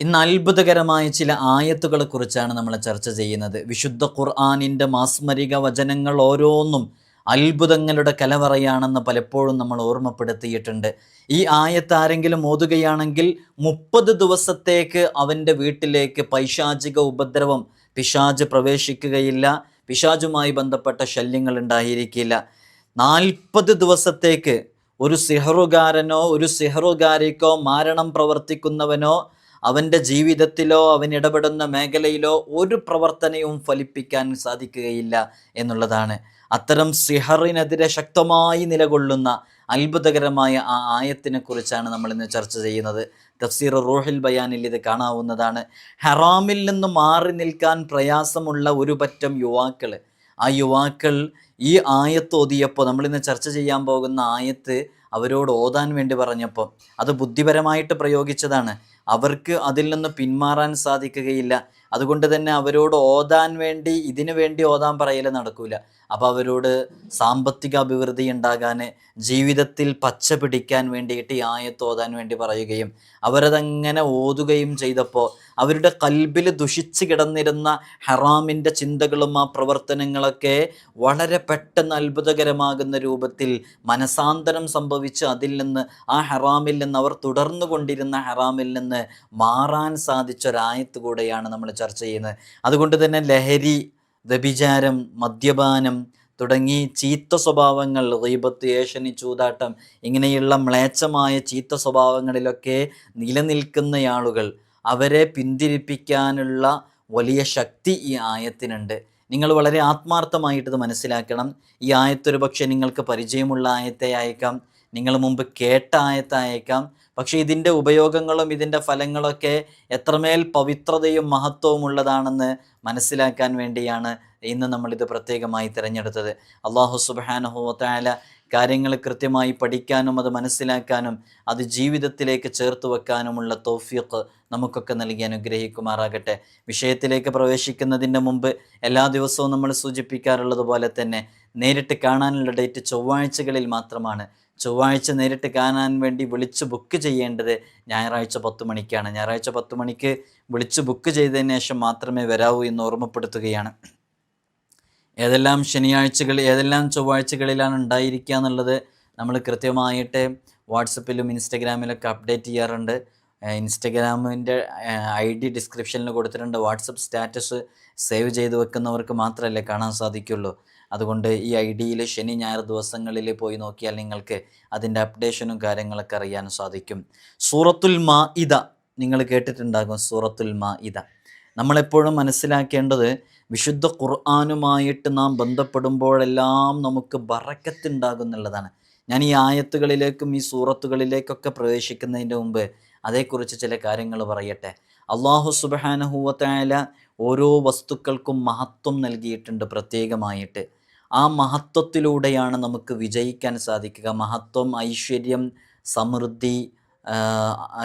ഇന്ന് അത്ഭുതകരമായ ചില ആയത്തുകളെ കുറിച്ചാണ് നമ്മൾ ചർച്ച ചെയ്യുന്നത്. വിശുദ്ധ ഖുർആാനിന്റെ മാസ്മരിക വചനങ്ങൾ ഓരോന്നും അത്ഭുതങ്ങളുടെ കലവറയാണെന്ന് പലപ്പോഴും നമ്മൾ ഓർമ്മപ്പെടുത്തിയിട്ടുണ്ട്. ഈ ആയത്ത് ആരെങ്കിലും ഓതുകയാണെങ്കിൽ മുപ്പത് ദിവസത്തേക്ക് അവന്റെ വീട്ടിലേക്ക് പൈശാചിക ഉപദ്രവം പിശാജ് പ്രവേശിക്കുകയില്ല. പിശാജുമായി ബന്ധപ്പെട്ട ശല്യങ്ങൾ ഉണ്ടായിരിക്കില്ല. നാൽപ്പത് ദിവസത്തേക്ക് ഒരു സിഹറുകാരനോ ഒരു സിഹറുകാരിക്കോ മാരണം പ്രവർത്തിക്കുന്നവനോ അവന്റെ ജീവിതത്തിലോ അവൻ ഇടപെടുന്ന മേഖലയിലോ ഒരു പ്രവർത്തനവും ഫലിപ്പിക്കാൻ സാധിക്കുകയില്ല എന്നുള്ളതാണ്. അത്തരം സിഹറിനെതിരെ ശക്തമായി നിലകൊള്ളുന്ന അത്ഭുതകരമായ ആ ആയത്തിനെ കുറിച്ചാണ് നമ്മൾ ഇന്ന് ചർച്ച ചെയ്യുന്നത്. തഫ്സീർ റൂഹിൽ ബയാനിൽ ഇത് കാണാവുന്നതാണ്. ഹറാമിൽ നിന്ന് മാറി നിൽക്കാൻ പ്രയാസമുള്ള ഒരു പറ്റം യുവാക്കൾ. ആ യുവാക്കൾ ഈ ആയത്ത് ഓതിയപ്പോൾ നമ്മളിന്ന് ചർച്ച ചെയ്യാൻ പോകുന്ന ആയത്ത് അവരോട് ഓതാൻ വേണ്ടി പറഞ്ഞപ്പോൾ അത് ബുദ്ധിപരമായിട്ട് പ്രയോഗിച്ചതാണ്. അവർക്ക് അതിൽ നിന്ന് പിന്മാറാൻ സാധിക്കുകയില്ല. അതുകൊണ്ട് തന്നെ അവരോട് ഓതാൻ വേണ്ടി ഇതിനു വേണ്ടി ഓതാൻ പറയൽ നടക്കൂല. അപ്പോൾ അവരോട് സാമ്പത്തിക അഭിവൃദ്ധി ഉണ്ടാകാൻ ജീവിതത്തിൽ പച്ച പിടിക്കാൻ വേണ്ടിയിട്ട് ഈ ആയത്ത് ഓതാൻ വേണ്ടി പറയുകയും അവരതങ്ങനെ ഓതുകയും ചെയ്തപ്പോൾ അവരുടെ കൽബിൽ ദുഷിച്ച് കിടന്നിരുന്ന ഹറാമിന്റെ ചിന്തകളും ആ പ്രവർത്തനങ്ങളൊക്കെ വളരെ പെട്ടെന്ന് അത്ഭുതകരമാകുന്ന രൂപത്തിൽ മനസാന്തരം സംഭവിച്ച് അതിൽ നിന്ന് ആ ഹറാമിൽ നിന്ന് അവർ തുടർന്നു കൊണ്ടിരുന്ന ഹറാമിൽ നിന്ന് മാറാൻ സാധിച്ച ഒരായത്ത് കൂടെയാണ് നമ്മൾ ചർച്ച ചെയ്യുന്നത്. അതുകൊണ്ട് തന്നെ ലഹരി വ്യഭിചാരം മദ്യപാനം തുടങ്ങി ചീത്ത സ്വഭാവങ്ങൾ റീബത്ത് ഏഷണി ചൂതാട്ടം ഇങ്ങനെയുള്ള മ്ലേച്ഛമായ ചീത്ത സ്വഭാവങ്ങളിലൊക്കെ നിലനിൽക്കുന്ന ആളുകൾ അവരെ പിന്തിരിപ്പിക്കാനുള്ള വലിയ ശക്തി ഈ ആയത്തിനുണ്ട്. നിങ്ങൾ വളരെ ആത്മാർത്ഥമായിട്ട് മനസ്സിലാക്കണം. ഈ ആയത്തൊരു പക്ഷേ നിങ്ങൾക്ക് പരിചയമുള്ള ആയത്തെ അയക്കാം നിങ്ങൾ മുമ്പ് കേട്ട ആയത്തായേക്കാം പക്ഷേ ഇതിന്റെ ഉപയോഗങ്ങളും ഇതിന്റെ ഫലങ്ങളൊക്കെ എത്രമേൽ പവിത്രതയും മഹത്വവും ഉള്ളതാണെന്ന് മനസ്സിലാക്കാൻ വേണ്ടിയാണ് ഇന്ന് നമ്മളിത് പ്രത്യേകമായി തിരഞ്ഞെടുത്തത്. അള്ളാഹു സുബാനഹുവത്തായ കാര്യങ്ങൾ കൃത്യമായി പഠിക്കാനും അത് മനസ്സിലാക്കാനും അത് ജീവിതത്തിലേക്ക് ചേർത്ത് വെക്കാനുമുള്ള തോഫിയക്ക് നമുക്കൊക്കെ നൽകി അനുഗ്രഹിക്കുമാറാകട്ടെ. വിഷയത്തിലേക്ക് പ്രവേശിക്കുന്നതിന്റെ മുമ്പ് എല്ലാ ദിവസവും നമ്മൾ സൂചിപ്പിക്കാറുള്ളതുപോലെ തന്നെ നേരിട്ട് കാണാനുള്ള ഡേറ്റ് ചൊവ്വാഴ്ചകളിൽ മാത്രമാണ്. ചൊവ്വാഴ്ച നേരിട്ട് കാണാൻ വേണ്ടി വിളിച്ച് ബുക്ക് ചെയ്യേണ്ടത് ഞായറാഴ്ച പത്ത് മണിക്കാണ്. ഞായറാഴ്ച പത്ത് മണിക്ക് വിളിച്ച് ബുക്ക് ചെയ്തതിന് ശേഷം മാത്രമേ വരാവൂ എന്ന് ഓർമ്മപ്പെടുത്തുകയാണ്. ഏതെല്ലാം ശനിയാഴ്ചകൾ ഏതെല്ലാം ചൊവ്വാഴ്ചകളിലാണ് ഉണ്ടായിരിക്കുക എന്നുള്ളത് നമ്മൾ കൃത്യമായിട്ട് വാട്സപ്പിലും ഇൻസ്റ്റഗ്രാമിലൊക്കെ അപ്ഡേറ്റ് ചെയ്യാറുണ്ട്. ഇൻസ്റ്റഗ്രാമിന്റെ ഐ ഡി ഡിസ്ക്രിപ്ഷനിൽ കൊടുത്തിട്ടുണ്ട്. വാട്സപ്പ് സ്റ്റാറ്റസ് സേവ് ചെയ്ത് വെക്കുന്നവർക്ക് മാത്രമല്ലേ കാണാൻ സാധിക്കുള്ളൂ. അതുകൊണ്ട് ഈ ഐ ഡിയിൽ ശനി ഞായർ ദിവസങ്ങളിൽ പോയി നോക്കിയാൽ നിങ്ങൾക്ക് അതിന്റെ അപ്ഡേഷനും കാര്യങ്ങളൊക്കെ അറിയാൻ സാധിക്കും. സൂറത്തുൽ മാ ഇത നിങ്ങൾ കേട്ടിട്ടുണ്ടാകും സൂറത്തുൽ മാ ഇത നമ്മളെപ്പോഴും മനസ്സിലാക്കേണ്ടത് വിശുദ്ധ ഖുർആാനുമായിട്ട് നാം ബന്ധപ്പെടുമ്പോഴെല്ലാം നമുക്ക് ബറക്കത്തുണ്ടാകുന്നുള്ളതാണ്. ഞാൻ ഈ ആയത്തുകളിലേക്കും ഈ സൂറത്തുകളിലേക്കൊക്കെ പ്രവേശിക്കുന്നതിന്റെ മുമ്പ് അതേക്കുറിച്ച് ചില കാര്യങ്ങൾ പറയട്ടെ. അള്ളാഹു സുബാനഹുവത്തായ ഓരോ വസ്തുക്കൾക്കും മഹത്വം നൽകിയിട്ടുണ്ട് പ്രത്യേകമായിട്ട്. ആ മഹത്വത്തിലൂടെയാണ് നമുക്ക് വിജയിക്കാൻ സാധിക്കുക. മഹത്വം ഐശ്വര്യം സമൃദ്ധി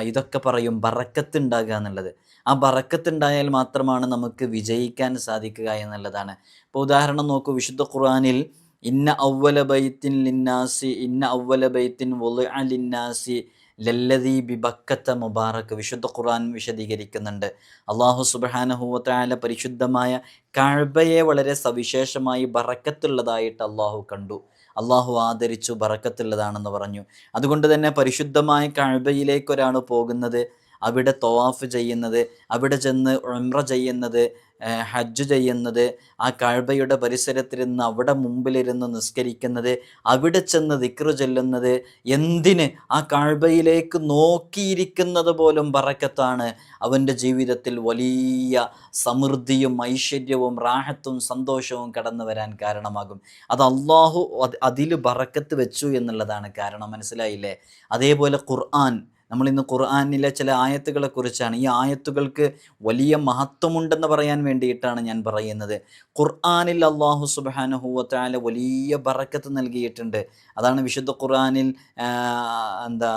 ഇതൊക്കെ പറയും ബറക്കത്തുണ്ടാകുക എന്നുള്ളത്. ആ ബറക്കത്തുണ്ടായാൽ മാത്രമാണ് നമുക്ക് വിജയിക്കാൻ സാധിക്കുക എന്നുള്ളതാണ്. ഇപ്പോൾ ഉദാഹരണം നോക്കൂ വിശുദ്ധ ഖുർആാനിൽ ഇന്ന ഔവല ബൈത്തിൻ ലിന്നാസി ഇന്ന ഔവല ബൈത്തിൻ ലിന്നാസി ലല്ലതി ബിബക്കത്ത മുബാറക്ക് വിശുദ്ധ ഖുർആൻ വിശദീകരിക്കുന്നുണ്ട്. അള്ളാഹു സുബാനഹുവത്തായ പരിശുദ്ധമായ കഴബയെ വളരെ സവിശേഷമായി ബറക്കത്തുള്ളതായിട്ട് അള്ളാഹു കണ്ടു. അള്ളാഹു ആദരിച്ചു ബറക്കത്തുള്ളതാണെന്ന് പറഞ്ഞു. അതുകൊണ്ട് തന്നെ പരിശുദ്ധമായ കഴബയിലേക്ക് ഒരാൾ പോകുന്നത്. അവിടെ തവാഫ് ചെയ്യുന്നത് അവിടെ ചെന്ന് ഉംറ ചെയ്യുന്നത് ഹജ്ജ് ചെയ്യുന്നത് ആ കഴബയുടെ പരിസരത്തിരുന്ന് അവിടെ മുമ്പിലിരുന്ന് നിസ്കരിക്കുന്നത് അവിടെ ചെന്ന് ദിക്റ് ചെല്ലുന്നത് എന്തിന്? ആ കഴബയിലേക്ക് നോക്കിയിരിക്കുന്നത് പോലും പറക്കത്താണ് അവന്റെ ജീവിതത്തിൽ വലിയ സമൃദ്ധിയും ഐശ്വര്യവും റാഹത്തും സന്തോഷവും കടന്നു വരാൻ കാരണമാകും. അത് അള്ളാഹു അതിൽ പറക്കത്ത് വെച്ചു എന്നുള്ളതാണ് കാരണം. മനസ്സിലായില്ലേ? അതേപോലെ ഖുർആൻ നമ്മൾ ഇന്ന് ഖുർആാനിലെ ചില ആയത്തുകളെ കുറിച്ചാണ് ഈ ആയത്തുകൾക്ക് വലിയ മഹത്വമുണ്ടെന്ന് പറയാൻ വേണ്ടിയിട്ടാണ് ഞാൻ പറയുന്നത്. ഖുർആാനിൽ അള്ളാഹു സുബാനഹുവത്താല വലിയ ബറക്കത്ത് നൽകിയിട്ടുണ്ട്. അതാണ് വിശുദ്ധ ഖുർആാനിൽ എന്താ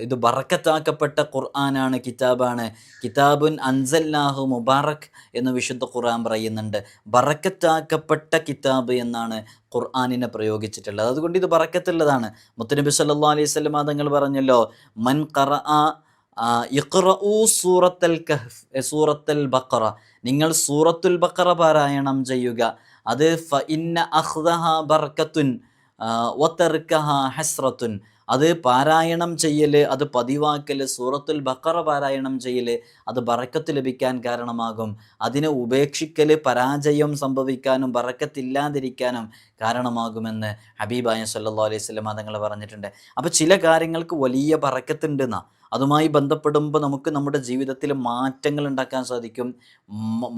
ഇത് ബറക്കത്താക്കപ്പെട്ട ഖുർആനാണ് കിതാബാണ്. കിതാബുൻ അൻസല്ലാഹു മുബാറക് എന്ന് വിശുദ്ധ ഖുർആൻ പറയുന്നുണ്ട്. ബറക്കത്താക്കപ്പെട്ട കിതാബ് എന്നാണ് ഖുർആാനിനെ പ്രയോഗിച്ചിട്ടുള്ളത്. അതുകൊണ്ട് ഇത് ബറക്കത്തുള്ളതാണ്. മുത്തനബി സല്ലാ അലൈഹി സ്വലം തങ്ങൾ പറഞ്ഞല്ലോ മൻ ഖറ സൂറത്തൽ കഹ്ഫ് സൂറത്തൽ ബക്കറ നിങ്ങൾ സൂറത്തുൽ ബക്കറ പാരായണം ചെയ്യുക. അത് ഫ ഇന്ന അഹ്ദഹ ബർക്കത്തുൻ ആ, വതർക്കഹ ഹസ്രത്തുൻ. അത് പാരായണം ചെയ്യൽ അത് പതിവാക്കൽ സൂറത്തുൽ ബക്കറ പാരായണം ചെയ്യൽ അത് ബറക്കത്ത് ലഭിക്കാൻ കാരണമാകും. അതിനെ ഉപേക്ഷിക്കൽ പരാജയം സംഭവിക്കാനും ബറക്കത്തില്ലാതിരിക്കാനും കാരണമാകുമെന്ന് ഹബീബായ സല്ലാ അലൈഹി വസല്ലം തങ്ങൾ പറഞ്ഞിട്ടുണ്ട്. അപ്പോൾ ചില കാര്യങ്ങൾക്ക് വലിയ ബറക്കത്തുണ്ടെന്നാണ് അതുമായി ബന്ധപ്പെടുമ്പോൾ നമുക്ക് നമ്മുടെ ജീവിതത്തിൽ മാറ്റങ്ങൾ ഉണ്ടാക്കാൻ സാധിക്കും.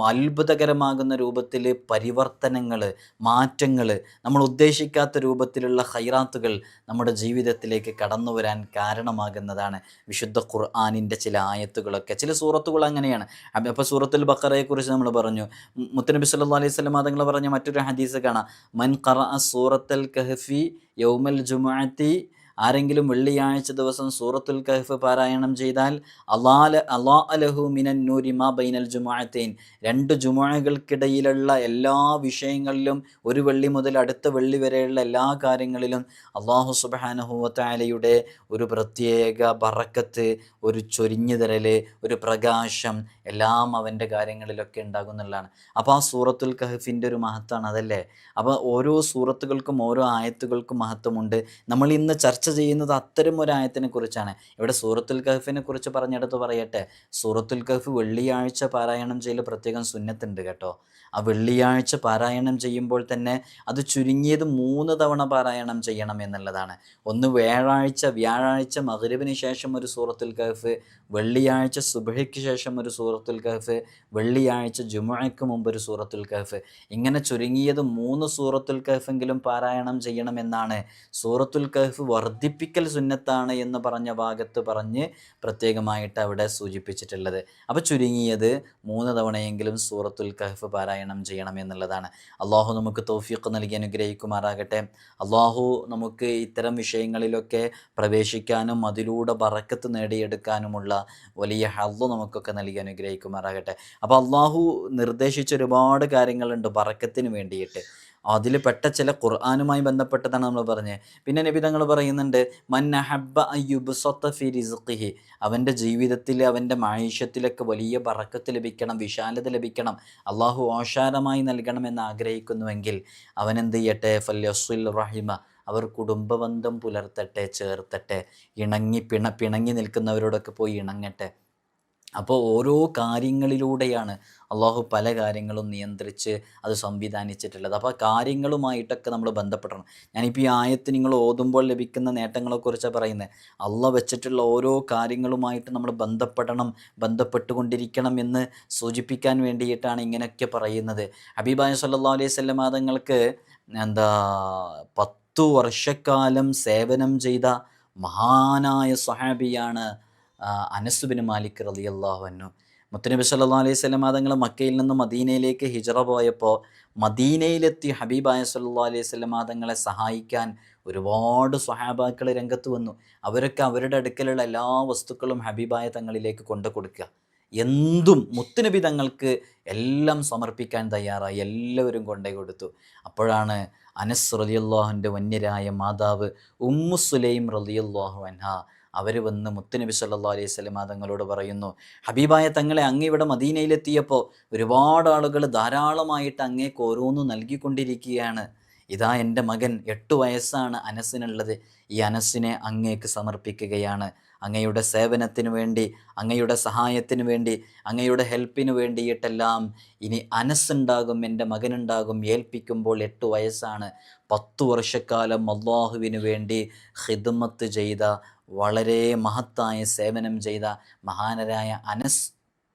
അത്ഭുതകരമാകുന്ന രൂപത്തിൽ പരിവർത്തനങ്ങൾ മാറ്റങ്ങൾ നമ്മൾ ഉദ്ദേശിക്കാത്ത രൂപത്തിലുള്ള ഹൈറാത്തുകൾ നമ്മുടെ ജീവിതത്തിലേക്ക് കടന്നു വരാൻ കാരണമാകുന്നതാണ് വിശുദ്ധ ഖുർആാനിന്റെ ചില ആയത്തുകളൊക്കെ. ചില സൂറത്തുകൾ അങ്ങനെയാണ്. അപ്പൊ- അപ്പോൾ സൂറത്തുൽ ബക്കറയെക്കുറിച്ച് നമ്മൾ പറഞ്ഞു. മുത്തനബി സല്ലാ അലൈഹി സ്വലം തങ്ങൾ പറഞ്ഞ മറ്റൊരു ഹദീസ് കാണാം. മൻ ഖറ സൂറത്തൽ കഹഫി യൗമൽ ജുമുഅത്തി ആരെങ്കിലും വെള്ളിയാഴ്ച ദിവസം സൂറത്തുൽ കഹഫ് പാരായണം ചെയ്താൽ അലാല അലാ അലഹു മിനൻ നൂരി മാ ബൈനൽ ജുമാഅത്തേൻ. രണ്ട് ജുമാകൾക്കിടയിലുള്ള എല്ലാ വിഷയങ്ങളിലും ഒരു വെള്ളി മുതൽ അടുത്ത വെള്ളി വരെയുള്ള എല്ലാ കാര്യങ്ങളിലും അള്ളാഹു സുബാനഹുവത്താലയുടെ ഒരു പ്രത്യേക ബറക്കത്ത് ഒരു ചൊരിഞ്ഞു തരൽ ഒരു പ്രകാശം എല്ലാം അവന്റെ കാര്യങ്ങളിലൊക്കെ ഉണ്ടാകും എന്നുള്ളതാണ് അപ്പോൾ ആ സൂറത്തുൽ കഹഫിന്റെ ഒരു മഹത്വമാണ് അതല്ലേ? അപ്പോൾ ഓരോ സൂറത്തുകൾക്കും ഓരോ ആയത്തുകൾക്കും മഹത്വമുണ്ട്. നമ്മൾ ഇന്ന് ചർച്ച ചെയ്യുന്നത് അത്തരം ഒരു ആയത്തിനെ കുറിച്ചാണ്. ഇവിടെ സൂറത്തുൽ കഹഫിനെ കുറിച്ച് പറഞ്ഞെടുത്ത് പറയട്ടെ. സൂറത്തുൽ കഹഫ് വെള്ളിയാഴ്ച പാരായണം ചെയ്യൽ പ്രത്യേകം സുന്നത്തുണ്ട് കേട്ടോ. ആ വെള്ളിയാഴ്ച പാരായണം ചെയ്യുമ്പോൾ തന്നെ അത് ചുരുങ്ങിയത് മൂന്ന് തവണ പാരായണം ചെയ്യണം എന്നുള്ളതാണ്. ഒന്ന് വ്യാഴാഴ്ച വ്യാഴാഴ്ച മഗ്രിബിന് ശേഷം ഒരു സൂറത്തുൽ കഹഫ് വെള്ളിയാഴ്ച സുബഹയ്ക്ക് ശേഷം ഒരു സൂറത്തുൽ കഹഫ് വെള്ളിയാഴ്ച ജുമുഅയ്ക്ക് മുമ്പ് ഒരു സൂറത്തുൽ കഹഫ്. ഇങ്ങനെ ചുരുങ്ങിയത് മൂന്ന് സൂറത്തുൽ കഹഫെങ്കിലും പാരായണം ചെയ്യണമെന്നാണ്. സൂറത്തുൽ കഹഫ് വർദ്ധിപ്പിക്കൽ സുന്നത്താണ് എന്ന് പറഞ്ഞ ഭാഗത്ത് പറഞ്ഞ് പ്രത്യേകമായിട്ട് അവിടെ സൂചിപ്പിച്ചിട്ടുള്ളത്. അപ്പോൾ ചുരുങ്ങിയത് മൂന്ന് തവണയെങ്കിലും സൂറത്തുൽ കഹഫ് പാരായണം ചെയ്യണം എന്നുള്ളതാണ് അള്ളാഹു നമുക്ക് തൗഫീഖ് നൽകി അനുഗ്രഹിക്കുമാറാകട്ടെ. അള്ളാഹു നമുക്ക് ഇത്തരം വിഷയങ്ങളിലൊക്കെ പ്രവേശിക്കാനും അതിലൂടെ ബറക്കത്ത് നേടിയെടുക്കാനുമുള്ള വലിയ ഹള്ളു നമുക്കൊക്കെ നൽകി അനുഗ്രഹിക്കുമാറാകട്ടെ. അപ്പോൾ അള്ളാഹു നിർദ്ദേശിച്ച ഒരുപാട് കാര്യങ്ങളുണ്ട് ബറക്കത്തിന് വേണ്ടിയിട്ട്. അതിൽ പെട്ട ചില ഖുർആാനുമായി ബന്ധപ്പെട്ടതാണ് നമ്മൾ പറഞ്ഞത് പിന്നെ നബി തങ്ങൾ പറയുന്നുണ്ട് മന്നഹബ്ബ ഫി റിസ്ഖിഹി. അവന്റെ ജീവിതത്തിൽ അവന്റെ മായുഷ്യത്തിലൊക്കെ വലിയ പറക്കത്ത് ലഭിക്കണം വിശാലത ലഭിക്കണം അള്ളാഹു ഓഷാരമായി നൽകണമെന്ന് ആഗ്രഹിക്കുന്നുവെങ്കിൽ അവൻ എന്ത് ചെയ്യട്ടെ? ഫല്യസുൽ റഹിമ. അവർ കുടുംബബന്ധം പുലർത്തട്ടെ ചേർത്തട്ടെ ഇണങ്ങി പിണ പിണങ്ങി നിൽക്കുന്നവരോടൊക്കെ പോയി ഇണങ്ങട്ടെ. അപ്പോൾ ഓരോ കാര്യങ്ങളിലൂടെയാണ് അള്ളാഹു പല കാര്യങ്ങളും നിയന്ത്രിച്ച് അത് സംവിധാനിച്ചിട്ടുള്ളത്. അപ്പോൾ കാര്യങ്ങളുമായിട്ടൊക്കെ നമ്മൾ ബന്ധപ്പെടണം. ഞാനിപ്പോൾ ഈ ആയത്ത് നിങ്ങൾ ഓതുമ്പോൾ ലഭിക്കുന്ന നേട്ടങ്ങളെക്കുറിച്ചാണ് പറയുന്നത് അള്ള വെച്ചിട്ടുള്ള ഓരോ കാര്യങ്ങളുമായിട്ട് നമ്മൾ ബന്ധപ്പെടണം ബന്ധപ്പെട്ടുകൊണ്ടിരിക്കണം എന്ന് സൂചിപ്പിക്കാൻ വേണ്ടിയിട്ടാണ് ഇങ്ങനെയൊക്കെ പറയുന്നത്. ഹബീബായ സല്ലാ അലൈഹി സ്വല്ലമാതങ്ങൾക്ക് എന്താ പത്തു വർഷക്കാലം സേവനം ചെയ്ത മഹാനായ സ്വഹാബിയാണ് അനസുബിൻ മാലിക് റലി അള്ളാഹുവന്നു മുത്തനബി സല്ലാ അലൈഹി സ്വലം തങ്ങൾ മക്കയിൽ നിന്ന് മദീനയിലേക്ക് ഹിജറ പോയപ്പോൾ മദീനയിലെത്തി ഹബീബായ സല്ലാ അലൈഹി സ്വലം തങ്ങളെ സഹായിക്കാൻ ഒരുപാട് സ്വഹാബാക്കൾ രംഗത്ത് വന്നു. അവരൊക്കെ അവരുടെ അടുക്കലുള്ള എല്ലാ വസ്തുക്കളും ഹബീബായ തങ്ങളിലേക്ക് കൊണ്ടു കൊടുക്കുക. എന്തും മുത്തുനബി തങ്ങൾക്ക് എല്ലാം സമർപ്പിക്കാൻ തയ്യാറായി. എല്ലാവരും കൊണ്ടേ കൊടുത്തു. അപ്പോഴാണ് അനസ് റലിയല്ലാഹുവിന്റെ വന്യരായ മാതാവ് ഉമ്മു സുലൈം റലിയല്ലാഹു അൻഹ അവർ വന്ന് മുത്തുനബി സല്ലാ അലൈഹി സ്വലമ തങ്ങളോട് പറയുന്നു ഹബീബായ തങ്ങളെ അങ്ങ് ഇവിടെ മദീനയിലെത്തിയപ്പോൾ ഒരുപാട് ആളുകൾ ധാരാളമായിട്ട് അങ്ങേക്ക് ഓരോന്ന് നൽകിക്കൊണ്ടിരിക്കുകയാണ്. ഇതാ എന്റെ മകൻ എട്ട് വയസ്സാണ് അനസിനുള്ളത്. ഈ അനസിനെ അങ്ങേക്ക് സമർപ്പിക്കുകയാണ്. അങ്ങയുടെ സേവനത്തിന് വേണ്ടി അങ്ങയുടെ സഹായത്തിന് വേണ്ടി അങ്ങയുടെ ഹെൽപ്പിന് വേണ്ടിയിട്ടെല്ലാം ഇനി അനസ്സുണ്ടാകും എന്റെ മകനുണ്ടാകും ഏൽപ്പിക്കുമ്പോൾ എട്ട് വയസ്സാണ്. പത്തു വർഷക്കാലം അള്ളാഹുവിന് വേണ്ടി ഹിദ്മത്ത് ചെയ്ത വളരെ മഹത്തായ സേവനം ചെയ്ത മഹാനരായ അനസ്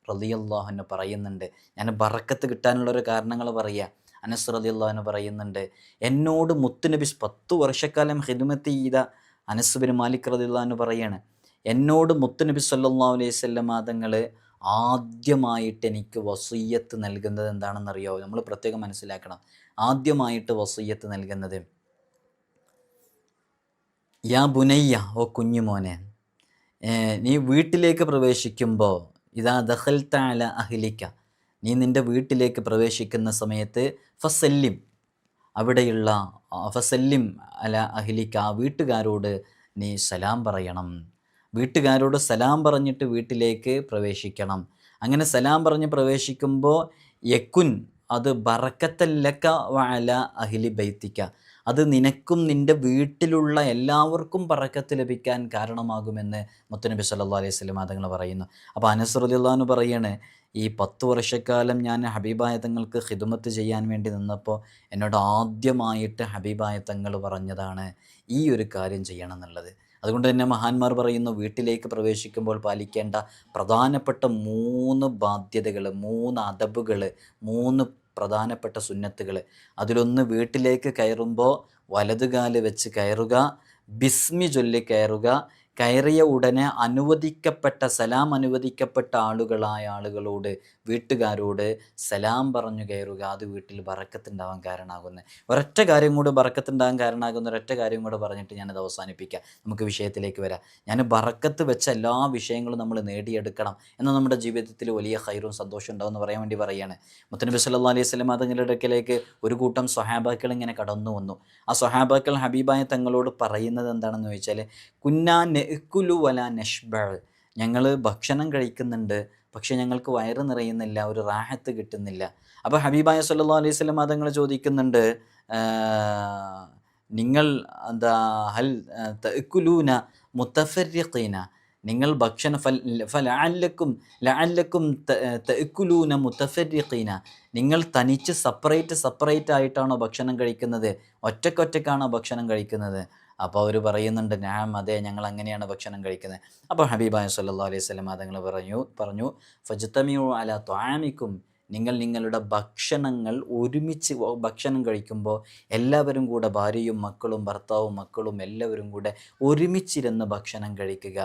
റലിയല്ലാഹുന്ന് പറയുന്നുണ്ട്. ഞാൻ ബറക്കത്ത് കിട്ടാനുള്ളൊരു കാരണങ്ങൾ പറയുക അനസ് റലിയല്ലാഹുന് പറയുന്നുണ്ട് എന്നോട് മുത്തുനബി പത്ത് വർഷക്കാലം ഹിദ്മത്ത് ചെയ്ത അനസ് ബിൻ മാലിക് റലിയല്ലാഹുന് പറയാണ് എന്നോട് മുത്തുനബി സല്ലാ അലൈഹി സ്വല്ലം തങ്ങൾ ആദ്യമായിട്ട് എനിക്ക് വസൂയ്യത്ത് നൽകുന്നത് എന്താണെന്നറിയാമോ നമ്മൾ പ്രത്യേകം മനസ്സിലാക്കണം. ആദ്യമായിട്ട് വസൂയ്യത്ത് നൽകുന്നത് യാ ബുനയ്യ ഓ കുഞ്ഞുമോനെ നീ വീട്ടിലേക്ക് പ്രവേശിക്കുമ്പോൾ ഇതാ ദഹൽ താല അഹിലിക്ക നീ നിന്റെ വീട്ടിലേക്ക് പ്രവേശിക്കുന്ന സമയത്ത് ഫസല്ലിം. അവിടെയുള്ള ഫസല്ലിം അല അഹിലിക്ക വീട്ടുകാരോട് നീ സലാം പറയണം. വീട്ടുകാരോട് സലാം പറഞ്ഞിട്ട് വീട്ടിലേക്ക് പ്രവേശിക്കണം. അങ്ങനെ സലാം പറഞ്ഞ് പ്രവേശിക്കുമ്പോൾ യക്കുൻ അത് ബറക്കത്തല്ലക്ക വല അഹിലി ബൈത്തിക്ക. അത് നിനക്കും നിന്റെ വീട്ടിലുള്ള എല്ലാവർക്കും പറക്കത്ത് ലഭിക്കാൻ കാരണമാകുമെന്ന് മുത്തനബി സല്ലാ അലൈഹി സ്വലം തങ്ങൾ പറയുന്നു. അപ്പോൾ അനസ് പറയണേ ഈ പത്ത് വർഷക്കാലം ഞാൻ ഹബീബായ തങ്ങൾക്ക് ഹിദമത്ത് ചെയ്യാൻ വേണ്ടി നിന്നപ്പോൾ എന്നോട് ആദ്യമായിട്ട് ഹബീബായ തങ്ങൾ പറഞ്ഞതാണ് ഈ ഒരു കാര്യം ചെയ്യണം എന്നുള്ളത് അതുകൊണ്ട് തന്നെ മഹാന്മാർ പറയുന്നു വീട്ടിലേക്ക് പ്രവേശിക്കുമ്പോൾ പാലിക്കേണ്ട പ്രധാനപ്പെട്ട മൂന്ന് ബാധ്യതകൾ മൂന്ന് അദബുകൾ മൂന്ന് പ്രധാനപ്പെട്ട സുന്നത്തുകൾ അതിലൊന്ന് വീട്ടിലേക്ക് കയറുമ്പോൾ വലതുകാൽ വെച്ച് കയറുക ബിസ്മി ചൊല്ലി കയറുക കയറിയ ഉടനെ അനുവദിക്കപ്പെട്ട സലാം അനുവദിക്കപ്പെട്ട ആളുകളായ ആളുകളോട് വീട്ടുകാരോട് സലാം പറഞ്ഞു കയറുക. അത് വീട്ടിൽ ബറക്കത്തുണ്ടാവാൻ കാരണമാകുന്നത് ഒരൊറ്റ കാര്യം കൂടെ ബറക്കത്തുണ്ടാകാൻ കാരണമാകുന്ന. ഒരൊറ്റ കാര്യം കൂടെ പറഞ്ഞിട്ട് ഞാനത് അവസാനിപ്പിക്കാം. നമുക്ക് വിഷയത്തിലേക്ക് വരാം. ഞാൻ ബറക്കത്ത് വെച്ച എല്ലാ വിഷയങ്ങളും നമ്മൾ നേടിയെടുക്കണം എന്ന് നമ്മുടെ ജീവിതത്തിൽ വലിയ ഹൈറും സന്തോഷം ഉണ്ടാവും എന്ന് പറയാൻ വേണ്ടി പറയുകയാണ്. മുത്തനബി സല്ലാ അലൈഹി സ്വലം അതുങ്ങളുടെ അടുക്കലേക്ക് ഒരു കൂട്ടം സ്വഹാബാക്കൾ ഇങ്ങനെ കടന്നു വന്നു. ആ സ്വഹാബാക്കൾ ഹബീബായ തങ്ങളോട് പറയുന്നത് എന്താണെന്ന് ചോദിച്ചാൽ കുന്നാ നെക്കുലു വല നഷ്ബൾ ഞങ്ങൾ ഭക്ഷണം കഴിക്കുന്നുണ്ട് പക്ഷെ ഞങ്ങൾക്ക് വയറ് നിറയുന്നില്ല ഒരു റാഹത്ത് കിട്ടുന്നില്ല. അപ്പോൾ ഹബീബായ സല്ലാ അലൈഹി സ്വലം അതങ്ങൾ ചോദിക്കുന്നുണ്ട് നിങ്ങൾ എന്താ ഹൽ തഅക്കുലൂന മുത്തഫരിഖീന നിങ്ങൾ ഭക്ഷണ ഫൽ ഫലഅല്ലക്കും ലഅല്ലക്കും തഅക്കുലൂന മുത്തഫരിഖീന നിങ്ങൾ തനിച്ച് സെപ്പറേറ്റ് സെപ്പറേറ്റ് ആയിട്ടാണോ ഭക്ഷണം കഴിക്കുന്നത്? ഒറ്റക്കൊറ്റക്കാണോ ഭക്ഷണം കഴിക്കുന്നത്? അപ്പോൾ അവർ പറയുന്നുണ്ട് ഞാൻ അതെ ഞങ്ങൾ അങ്ങനെയാണ് ഭക്ഷണം കഴിക്കുന്നത്. അപ്പോൾ ഹബീബായ സല്ലല്ലാഹു അലൈഹി സ്വലം അതങ്ങൾ പറഞ്ഞു പറഞ്ഞു ഫജ്തമിയു അല ത്വാമിക്കും നിങ്ങൾ നിങ്ങളുടെ ഭക്ഷണങ്ങൾ ഒരുമിച്ച് ഭക്ഷണം കഴിക്കുമ്പോൾ എല്ലാവരും കൂടെ ഭാര്യയും മക്കളും ഭർത്താവും മക്കളും എല്ലാവരും കൂടെ ഒരുമിച്ചിരുന്ന് ഭക്ഷണം കഴിക്കുക.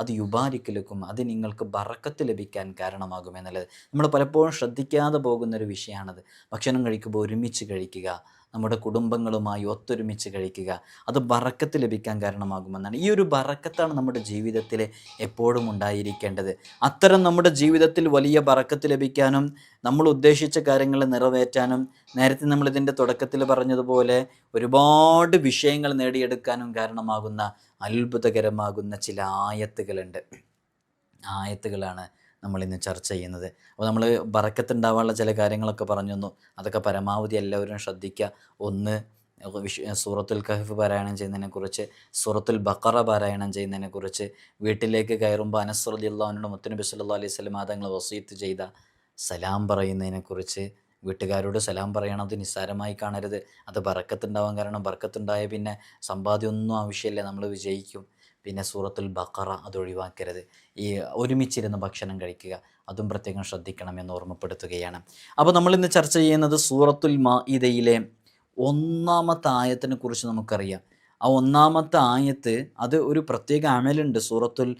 അത് യുബാരിക്കലുക്കും അത് നിങ്ങൾക്ക് ബറക്കത്ത് ലഭിക്കാൻ കാരണമാകും എന്നുള്ളത് നമ്മൾ പലപ്പോഴും ശ്രദ്ധിക്കാതെ പോകുന്നൊരു വിഷയമാണത്. ഭക്ഷണം കഴിക്കുമ്പോൾ ഒരുമിച്ച് കഴിക്കുക. നമ്മുടെ കുടുംബങ്ങളുമായി ഒത്തൊരുമിച്ച് കഴിക്കുക. അത് ബറക്കത്ത് ലഭിക്കാൻ കാരണമാകുമെന്നാണ്. ഈ ഒരു ബറക്കത്താണ് നമ്മുടെ ജീവിതത്തിൽ എപ്പോഴും ഉണ്ടായിരിക്കേണ്ടത്. അത്തരം നമ്മുടെ ജീവിതത്തിൽ വലിയ ബറക്കത്ത് ലഭിക്കാനും നമ്മൾ ഉദ്ദേശിച്ച കാര്യങ്ങൾ നിറവേറ്റാനും നേരത്തെ നമ്മൾ ഇതിന്റെ തുടക്കത്തിൽ പറഞ്ഞതുപോലെ ഒരുപാട് വിഷയങ്ങൾ നേടിയെടുക്കാനും കാരണമാകുന്ന അത്ഭുതകരമാകുന്ന ചില ആയത്തുകളുണ്ട്. ആയത്തുകളാണ് നമ്മൾ ഇന്ന് ചർച്ച ചെയ്യുന്നത്. അപ്പോൾ നമ്മൾ ബറക്കത്തുണ്ടാവാനുള്ള ചില കാര്യങ്ങളൊക്കെ പറഞ്ഞു തന്നു അതൊക്കെ പരമാവധി എല്ലാവരും ശ്രദ്ധിക്കുക. ഒന്ന് സൂറത്തുൽ കഹഫ് പാരായണം ചെയ്യുന്നതിനെക്കുറിച്ച് സൂറത്തുൽ ബക്കറ പാരായണം ചെയ്യുന്നതിനെക്കുറിച്ച് വീട്ടിലേക്ക് കയറുമ്പോൾ അനസ്രലി അള്ളാഹുനോട് മുത്തനബി സല്ലാ അലൈഹി സ്വലം മാതങ്ങൾ വസീത്ത് ചെയ്ത സലാം പറയുന്നതിനെക്കുറിച്ച് വീട്ടുകാരോട് സലാം പറയണം. അത് നിസ്സാരമായി കാണരുത്. അത് ബറക്കത്തുണ്ടാവാൻ കാരണം ബറക്കത്തുണ്ടായ പിന്നെ സമ്പാദ്യമൊന്നും ആവശ്യമില്ല. നമ്മൾ വിജയിക്കും. പിന്നെ സൂറത്തുൽ ബക്കറ അത് ഒഴിവാക്കരുത്. ഈ ഒരുമിച്ചിരുന്ന് ഭക്ഷണം കഴിക്കുക അതും പ്രത്യേകം ശ്രദ്ധിക്കണം എന്ന് ഓർമ്മപ്പെടുത്തുകയാണ്. അപ്പോൾ നമ്മളിന്ന് ചർച്ച ചെയ്യുന്നത് സൂറത്തുൽ മാഇദയിലെ ഒന്നാമത്തെ ആയത്തിനെ കുറിച്ച് നമുക്കറിയാം. ആ ഒന്നാമത്തെ ആയത്ത് അത് ഒരു പ്രത്യേക അമലുണ്ട് സൂറത്തുൽ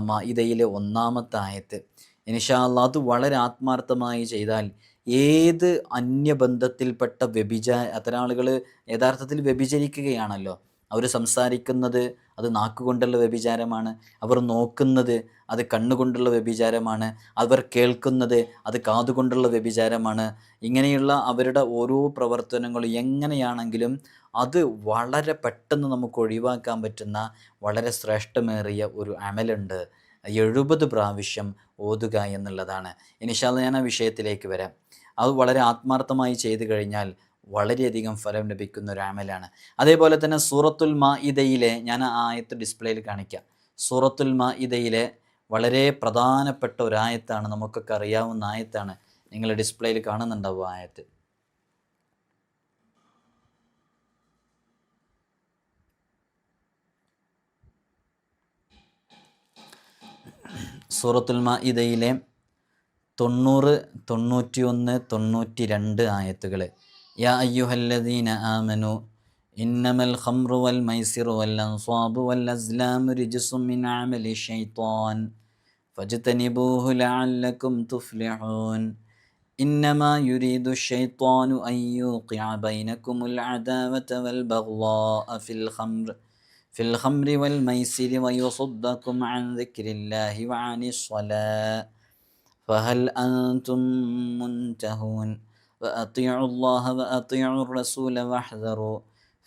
മാഇദയിലെ ഒന്നാമത്തെ ആയത്ത്. ഇനിഷാല്ല അത് വളരെ ആത്മാർത്ഥമായി ചെയ്താൽ ഏത് അന്യബന്ധത്തിൽപ്പെട്ട വ്യഭിചാര അത്തരം ആളുകൾ യഥാർത്ഥത്തിൽ വ്യഭിചരിക്കുകയാണല്ലോ അവർ സംസാരിക്കുന്നത് അത് നാക്കുകൊണ്ടുള്ള വ്യഭിചാരമാണ്. അവർ നോക്കുന്നത് അത് കണ്ണുകൊണ്ടുള്ള വ്യഭിചാരമാണ്. അവർ കേൾക്കുന്നത് അത് കാതുകൊണ്ടുള്ള വ്യഭിചാരമാണ്. ഇങ്ങനെയുള്ള അവരുടെ ഓരോ പ്രവർത്തനങ്ങളും എങ്ങനെയാണെങ്കിലും അത് വളരെ പെട്ടെന്ന് നമുക്ക് ഒഴിവാക്കാൻ പറ്റുന്ന വളരെ ശ്രേഷ്ഠമേറിയ ഒരു അമലുണ്ട്. എഴുപത് പ്രാവശ്യം ഓതുക എന്നുള്ളതാണ്. ഇനിഷാല്ല ഞാൻ ആ വിഷയത്തിലേക്ക് വരാം. അത് വളരെ ആത്മാർത്ഥമായി ചെയ്തു കഴിഞ്ഞാൽ വളരെയധികം ഫലം ലഭിക്കുന്ന ഒരു അമലാണ് അതേപോലെ തന്നെ സൂറത്തുൽ മാ ഇതയിലെ ഞാൻ ആ ആയത്ത് ഡിസ്പ്ലേയിൽ കാണിക്കാം. സൂറത്തുൽ മാ ഇതയിലെ വളരെ പ്രധാനപ്പെട്ട ഒരു ആയത്താണ് നമുക്കൊക്കെ അറിയാവുന്ന ആയത്താണ്. നിങ്ങൾ ഡിസ്പ്ലേയിൽ കാണുന്നുണ്ടാവും ആയത്ത്. സൂറത്തുൽ മാ ഇതയിലെ തൊണ്ണൂറ് തൊണ്ണൂറ്റി ഒന്ന് തൊണ്ണൂറ്റി രണ്ട് ആയത്തുകൾ يا أيها الذين آمنوا إنما الخمر والميسر والأنصاب والأزلام رجس من عمل الشيطان. فاجتنبوه لعلكم تفلحون. إنما يريد الشيطان أن يوقع بينكم العداوة والبغضاء في الخمر في الخمر والميسر ويصدكم عن ذكر الله وعن الصلاة. فهل أنتم منتهون؟ وأطيعوا الله وأطيعوا الرسول واحذروا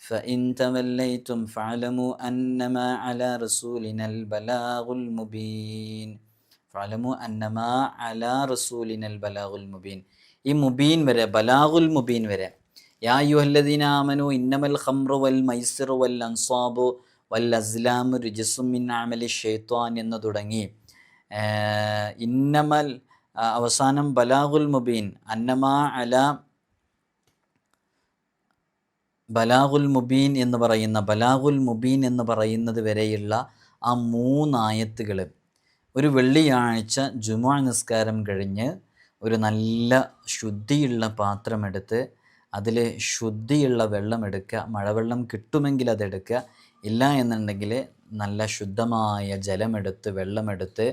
فإن توليتم فاعلموا أنما على رسولنا البلاغ المبين ഫലമു അന്നമ അലാ റസൂലിനൽ ബലാഗുൽ മുബീൻ ഈ മുബീൻ വരെ ബലാഗുൽ മുബീൻ വരെ യാ യുഹല്ലദീന ആമനു ഇന്നമൽ ഖംറു വൽ മൈസിറു വൽ അൻസാബു വൽ അസ്ലാമു രുജസും മിൻ അമലി ഷെയ്ത്വാൻ എന്ന് തുടങ്ങി ഏർ ഇന്നമൽ ആ, അവസാനം ബലാഗുൽ മുബീൻ അന്നമാ അല ബലാഗുൽ മുബീൻ എന്ന് പറയുന്ന ബലാഗുൽ മുബീൻ എന്ന് പറയുന്നത് വരെയുള്ള ആ മൂന്നായത്തുകൾ ഒരു വെള്ളിയാഴ്ച ജുമാ നിസ്കാരം കഴിഞ്ഞ് ഒരു നല്ല ശുദ്ധിയുള്ള പാത്രമെടുത്ത് അതിൽ ശുദ്ധിയുള്ള വെള്ളം എടുക്കുക മഴവെള്ളം കിട്ടുമെങ്കിൽ അതെടുക്കുക ഇല്ല എന്നുണ്ടെങ്കിൽ നല്ല ശുദ്ധമായ ജലമെടുത്ത് വെള്ളമെടുത്ത്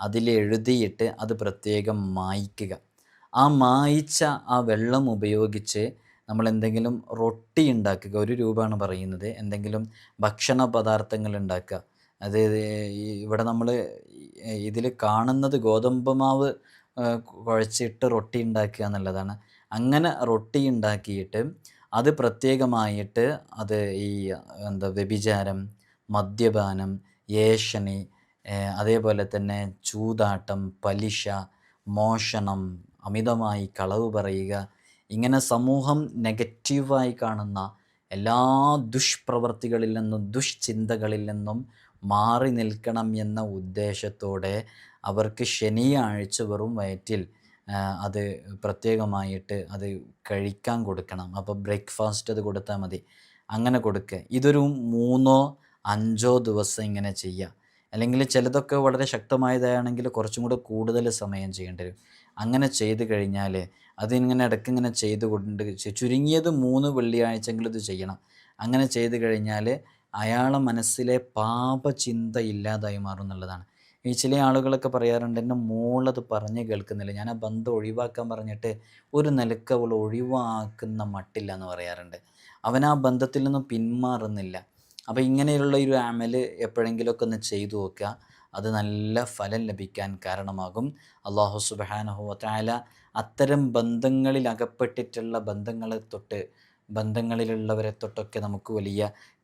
അതിൽ എഴുതിയിട്ട് അത് പ്രത്യേകം മായ്ക്കുക. ആ മായിച്ച ആ വെള്ളം ഉപയോഗിച്ച് നമ്മൾ എന്തെങ്കിലും റൊട്ടി ഉണ്ടാക്കുക ഒരു രൂപമാണ് പറയുന്നത്. എന്തെങ്കിലും ഭക്ഷണ പദാർത്ഥങ്ങൾ ഉണ്ടാക്കുക. അതായത് ഇവിടെ നമ്മൾ ഇതിൽ കാണുന്നത് ഗോതമ്പ് മാവ് കുഴച്ചിട്ട് റൊട്ടി ഉണ്ടാക്കുക എന്നുള്ളതാണ്. അങ്ങനെ റൊട്ടി ഉണ്ടാക്കിയിട്ട് അത് പ്രത്യേകമായിട്ട് അത് ഈ എന്താ വ്യഭിചാരം മദ്യപാനം ഏഷണി അതേപോലെ തന്നെ ചൂതാട്ടം പലിശ മോഷണം അമിതമായി കളവ് പറയുക ഇങ്ങനെ സമൂഹം നെഗറ്റീവായി കാണുന്ന എല്ലാ ദുഷ്പ്രവർത്തികളിൽ നിന്നും ദുഷ്ചിന്തകളിൽ നിന്നും മാറി നിൽക്കണം എന്ന ഉദ്ദേശത്തോടെ അവർക്ക് ശനിയാഴ്ച വെറും വയറ്റിൽ അത് പ്രത്യേകമായിട്ട് അത് കഴിക്കാൻ കൊടുക്കണം. അപ്പോൾ ബ്രേക്ക്ഫാസ്റ്റ് അത് കൊടുത്താൽ മതി. അങ്ങനെ കൊടുക്കുക. ഇതൊരു മൂന്നോ അഞ്ചോ ദിവസം ഇങ്ങനെ ചെയ്യുക. അല്ലെങ്കിൽ ചിലതൊക്കെ വളരെ ശക്തമായതാണെങ്കിൽ കുറച്ചും കൂടെ കൂടുതൽ സമയം ചെയ്യേണ്ടി വരും. അങ്ങനെ ചെയ്ത് കഴിഞ്ഞാൽ അതിങ്ങനെ ഇടയ്ക്ക് ഇങ്ങനെ ചെയ്ത് കൊണ്ട് ചുരുങ്ങിയത് മൂന്ന് വെള്ളിയാഴ്ചയെങ്കിലും ഇത് ചെയ്യണം. അങ്ങനെ ചെയ്ത് കഴിഞ്ഞാൽ അയാളെ മനസ്സിലെ പാപചിന്ത ഇല്ലാതായി മാറും എന്നുള്ളതാണ്. ഈ ചില ആളുകളൊക്കെ പറയാറുണ്ട് എന്റെ മോളത് പറഞ്ഞ് കേൾക്കുന്നില്ല. ഞാൻ ആ ബന്ധം ഒഴിവാക്കാൻ പറഞ്ഞിട്ട് ഒരു നിലയ്ക്ക് അവൾ ഒഴിവാക്കുന്ന മട്ടില്ല എന്ന് പറയാറുണ്ട്. അവൻ ആ ബന്ധത്തിൽ നിന്നും പിന്മാറുന്നില്ല. അപ്പോൾ ഇങ്ങനെയുള്ള ഒരു ആമൽ എപ്പോഴെങ്കിലുമൊക്കെ ഒന്ന് ചെയ്തു നോക്കുക. അത് നല്ല ഫലം ലഭിക്കാൻ കാരണമാകും. അള്ളാഹു സുബാനഹുല അത്തരം ബന്ധങ്ങളിൽ അകപ്പെട്ടിട്ടുള്ള ബന്ധങ്ങളെ തൊട്ട് ബന്ധങ്ങളിലുള്ളവരെ തൊട്ടൊക്കെ നമുക്ക് വലിയ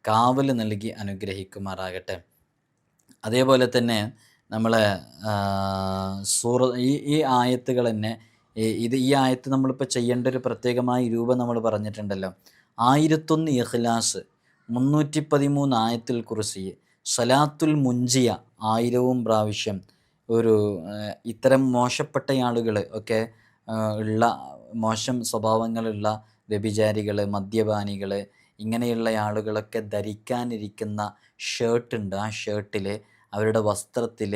കാവൽ നൽകി അനുഗ്രഹിക്കുമാറാകട്ടെ. അതേപോലെ തന്നെ നമ്മൾ സൂറ ഈ ഈ ആയത്തുകൾ തന്നെ ഇത് ഈ ആയത്ത് നമ്മളിപ്പോൾ ചെയ്യേണ്ട ഒരു പ്രത്യേകമായ രൂപം നമ്മൾ പറഞ്ഞിട്ടുണ്ടല്ലോ. ആയിരത്തൊന്ന് ഇഖ്ലാസ് മുന്നൂറ്റി പതിമൂന്ന് ആയത്തിൽ കുറിച്ച് സലാത്തുൽ മുഞ്ചിയ ആയിരവും പ്രാവശ്യം ഒരു ഇത്തരം മോശപ്പെട്ട ആളുകൾ ഒക്കെ ഉള്ള മോശം സ്വഭാവങ്ങളുള്ള വ്യഭിചാരികൾ മദ്യപാനികൾ ഇങ്ങനെയുള്ള ആളുകളൊക്കെ ധരിക്കാനിരിക്കുന്ന ഷർട്ടുണ്ട് ആ ഷർട്ടിൽ അവരുടെ വസ്ത്രത്തിൽ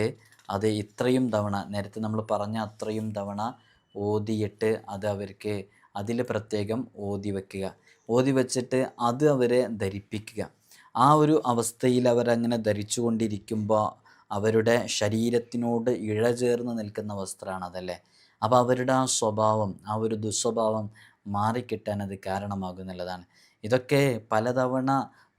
അത് ഇത്രയും തവണ നേരത്തെ നമ്മൾ പറഞ്ഞ അത്രയും തവണ ഓതിയിട്ട് അത് അവർക്ക് അതിൽ പ്രത്യേകം ഓതി വെക്കുക. ഓതി വെച്ചിട്ട് അത് അവരെ ധരിപ്പിക്കുക. ആ ഒരു അവസ്ഥയിൽ അവരങ്ങനെ ധരിച്ചു കൊണ്ടിരിക്കുമ്പോൾ അവരുടെ ശരീരത്തിനോട് ഇഴ ഇഴചേർന്ന് നിൽക്കുന്ന വസ്ത്രമാണ് അതല്ലേ അപ്പോൾ അവരുടെ ആ സ്വഭാവം ആ ഒരു ദുസ്വഭാവം മാറിക്കിട്ടാൻ അത് കാരണമാകുന്നുള്ളതാണ്. ഇതൊക്കെ പലതവണ